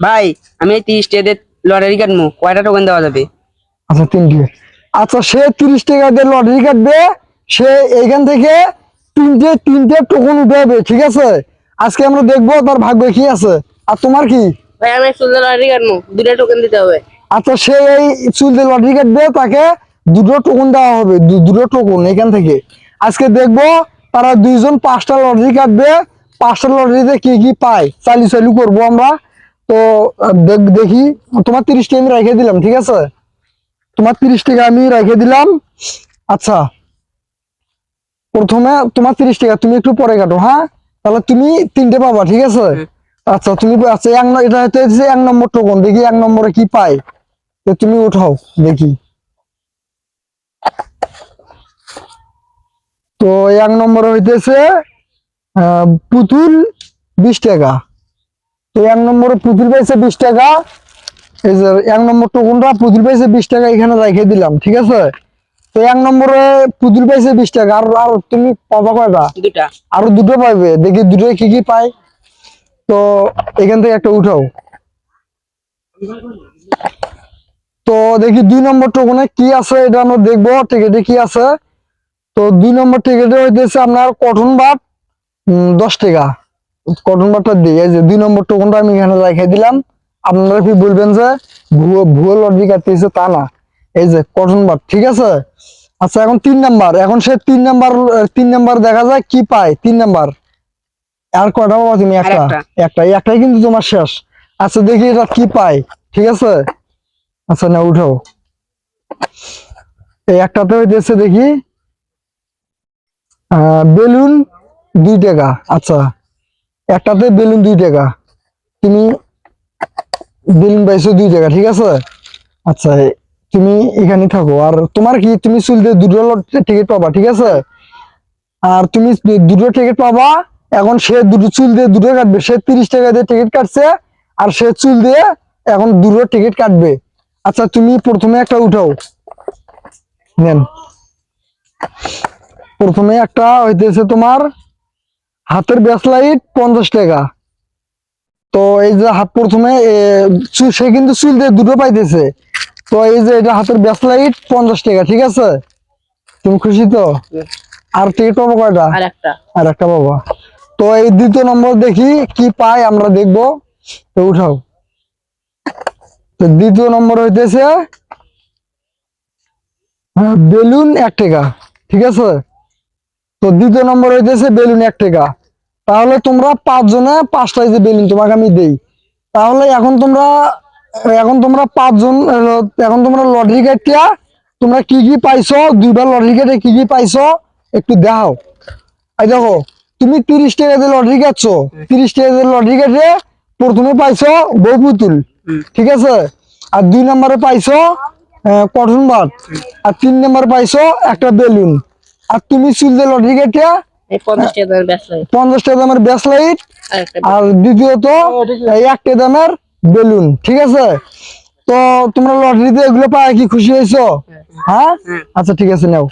ভাই আমি এই তিরিশ টাকা দিয়ে লটারি কাটবো কয়টা টোকেন দেওয়া যাবে? আচ্ছা তিনটে আচ্ছা সে তিরিশ টাকা দিয়ে লটারি কাটবে সে এইখান থেকে তিনটে তিনটে টোকন উঠে যাবে ঠিক আছে? আজকে আমরা দেখব তার ভাগ্য কি আছে। আর তোমার কি? ভাই আমি লটারি কাটবো দুটা টোকেন দিতে হবে। আচ্ছা সে এই চুল দিয়ে লটারি কাটবে তাকে দুটো টোকন দেওয়া হবে দু- দুটো টোকন এখান থেকে। আজকে দেখব তারা দুইজন পাঁচটা লটারি কাটবে পাঁচটা লটারিতে কি কি পায়। চালু চালু করব আমরা। তো দেখ- দেখি তোমার তিরিশ টাকা আমি রেখে দিলাম ঠিক আছে? তোমার তিরিশ টাকা আমি রেখে দিলাম। আচ্ছা প্রথমে তোমার তিরিশ টাকা তুমি একটু পরে কাটো হ্যাঁ? তাহলে তুমি তিনটে পাবা ঠিক আছে? আচ্ছা তুমি আচ্ছা এক এটা হচ্ছে এক নম্বর টোকন দেখি এক নম্বরে কি পাই তো তুমি উঠাও দেখি। তো এক নম্বরে হইতেছে পুতুল বিশ টাকা। তো এক নম্বরে পুতুল পাইছে বিশ টাকা এই যে এক নম্বর টোকনটা পুতুল পাইছে বিশ টাকা এখানে রেখে দিলাম ঠিক আছে? তো এক নম্বরে পুতুল পাইছে বিশ টাকা আর আর তুমি পাবা কয়টা? দুটা আরও দুটো পাইবে দেখি দুটো কি কি পায়। তো এখান থেকে একটা উঠাও। তো দেখি দুই নম্বর টোকনে কি আছে এটা আমরা দেখব টিকেটে কি আছে। তো দুই নম্বর টিকেটে হইতেছে আপনার কটন ভাত উম, দশ টাকা। কটন বাটটা এই যে দুই নম্বর টোকনটা আমি এখানে রেখে দিলাম। আপনারা কি বলবেন যে ভুয়ো ভুয়ো লটারি কাটতেছে তা না। এই যে কটন বাট ঠিক আছে? আচ্ছা এখন তিন নাম্বার। এখন সে তিন নাম্বার তিন নাম্বার দেখা যায় কি পায়? তিন নাম্বার। আর কয়টা পাবা তুমি? একটা। একটা। একটা একটাই কিন্তু তোমার শেষ। আচ্ছা দেখি এটা কি পায় ঠিক আছে? আচ্ছা না উঠাও। এই একটাতে হইতেছে দেখি বেলুন দুই টাকা। আচ্ছা। একটাতে বেলুন দুই টাকা। তুমি বেলুন পাইছো দুই টাকা, ঠিক আছে? আচ্ছা তুমি এখানে থাকো। আর তোমার কি, তুমি চুল দিয়ে দুটো টিকিট পাবা, ঠিক আছে? আর তুমি দুটো টিকিট পাবা, এখন সে দুটো চুল দিয়ে দুটো কাটবে। সে তিরিশ টাকা দিয়ে টিকিট কাটছে, আর সে চুল দিয়ে এখন দুটো টিকিট কাটবে। আচ্ছা তুমি প্রথমে একটা উঠাও। নেন। প্রথমে একটা হইতেছে তোমার হাতের ব্যাসলাইট পঞ্চাশ টাকা। তো এই যে হাত প্রথমে সে কিন্তু চুল দিয়ে দুটো পাইতেছে তো এই যে এটা হাতের ব্যাসলাইট পঞ্চাশ টাকা ঠিক আছে? তুমি খুশি তো? আর টিকিট পাবো কয়টা? আর একটা। বাবা তো এই দ্বিতীয় নম্বর দেখি কি পাই আমরা দেখব। তো উঠাও। তো দ্বিতীয় নম্বর হইতেছে বেলুন এক টাকা ঠিক আছে? তো দ্বিতীয় নম্বর হইতেছে বেলুন এক টাকা। তাহলে তোমরা পাঁচজনে পাঁচটা এই যে বেলুন তোমাকে আমি দেই। তাহলে এখন তোমরা এখন তোমরা পাঁচজন, এখন তোমরা লটারি কাটিয়া তোমরা কি কি পাইছো? দুইবার লটারি কেটে কি কি পাইছো? একটু দেখাও। এই দেখো, তুমি তিরিশ টাকা দিয়ে লটারি কাটছো। তিরিশ টাকা দিয়ে লটারি কেটে প্রথমে পাইছো বউ পুতুল, ঠিক আছে? আর দুই নম্বরে পাইছো কটন বাট আর তিন নম্বরে পাইছো একটা বেলুন। আর তুমি চুল দিয়ে লটারি কেটে পঞ্চাশ টাকা দামের ব্যস্ত হয় পঞ্চাশ টাকা দামের ব্যাস লাইট। আর দ্বিতীয়ত একটা দামের বেলুন ঠিক আছে? তো তোমরা লটারিতে এগুলো পায় কি? খুশি হয়েছো? হ্যাঁ? হ্যাঁ। আচ্ছা ঠিক আছে নাও।